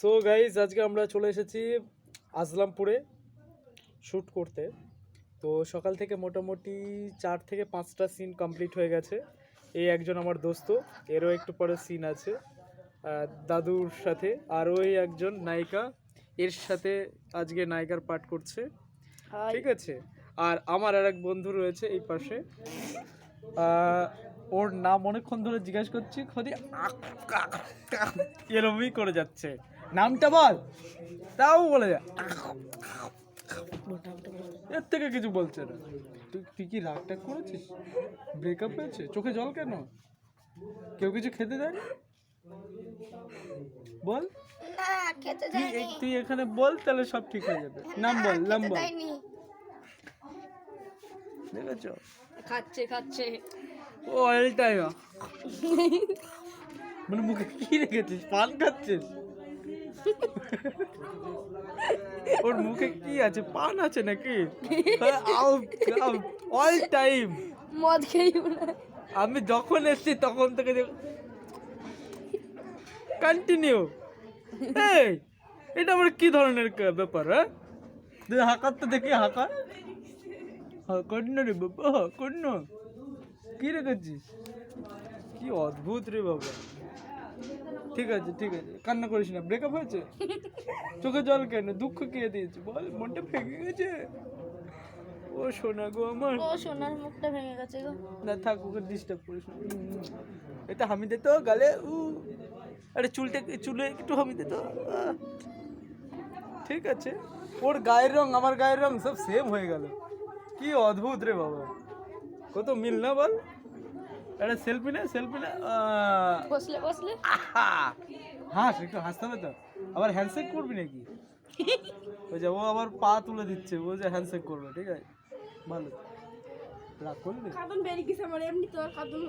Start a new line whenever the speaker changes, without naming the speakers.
So guys আজকে আমরা চলে এসেছি আজলামপুরে শ্যুট করতে। তো সকাল থেকে মোটামুটি চার থেকে পাঁচটা সিন কমপ্লিট হয়ে গেছে। এই একজন আমার দোস্ত এরও একটু পরে সিন আছে দাদুর সাথে আর ওই একজন নায়িকা এর সাথে আজকে নায়িকার পাঠ করছে। ঠিক আছে? আর আমার আর এক বন্ধু রয়েছে এই পাশে। ওর নাম অনেকক্ষণ ধরে জিজ্ঞাসা করছি খালি এরমই করে যাচ্ছে। নামটা বল। তাও বলে যা এর থেকে কিছু বলছে না। তুই কি রাগ টাগ করেছিস? ব্রেকআপ হয়েছে? চোখে জল কেন? কেউ কিছু খেতে দেয় বল।
না
তুই এখানে বল তাহলে সব ঠিক হয়ে যাবে। নাম বল নাম বল। দেখেছ?
খাচ্ছে খাচ্ছে।
ও অল টাইম মানে মুখে কি রেখেছিস? পান খাচ্ছিস? ওর মুখে কি আছে? পান আছে নাকি? অল টাইম
মদ খেয়ে
আমি যখন এসছি তখন থেকে কন্টিনিউ এই এটা আমার কি ধরনের ব্যাপার হ্যাঁ? হাঁকার তো দেখি হাঁকা? হ্যাঁ কন্য রে বাবা কন্য কি রেখেছিস কি অদ্ভুত রে বাবা। ঠিক আছে ঠিক আছে। কান্না করিস না ব্রেকআপ হয়েছে? চোখে জল কেন? দুঃখ কে দিয়েছে? বল মনটা ভেঙে গেছে? ও সোনা গো আমার।
ও সোনার মুখটা ভেঙে গেছে গো।
না থাক ওকে ডিস্টার্ব করিস না। এটা হামি দে তো গালে উ। আরে চুলটা চুলে একটু হামি দে তো ঠিক আছে। ওর গায়ের রং আমার গায়ের রং সব সেম হয়ে গেল। কি অদ্ভুত রে বাবা। কত মিল না বল? একটা সেলফি না সেলফি না?
বসলে বসলে!
হাস একটু হাসতে হবে তো? আবার হ্যান্ডশেক করবি নাকি? ওই যে ও আবার পা তুলে দিচ্ছে ও যে হ্যান্ডশেক করবে ঠিক আছে? ভালো। রাগ করবি
কাদন বেরিয়ে গেছে আমার এমনি তোর কাদন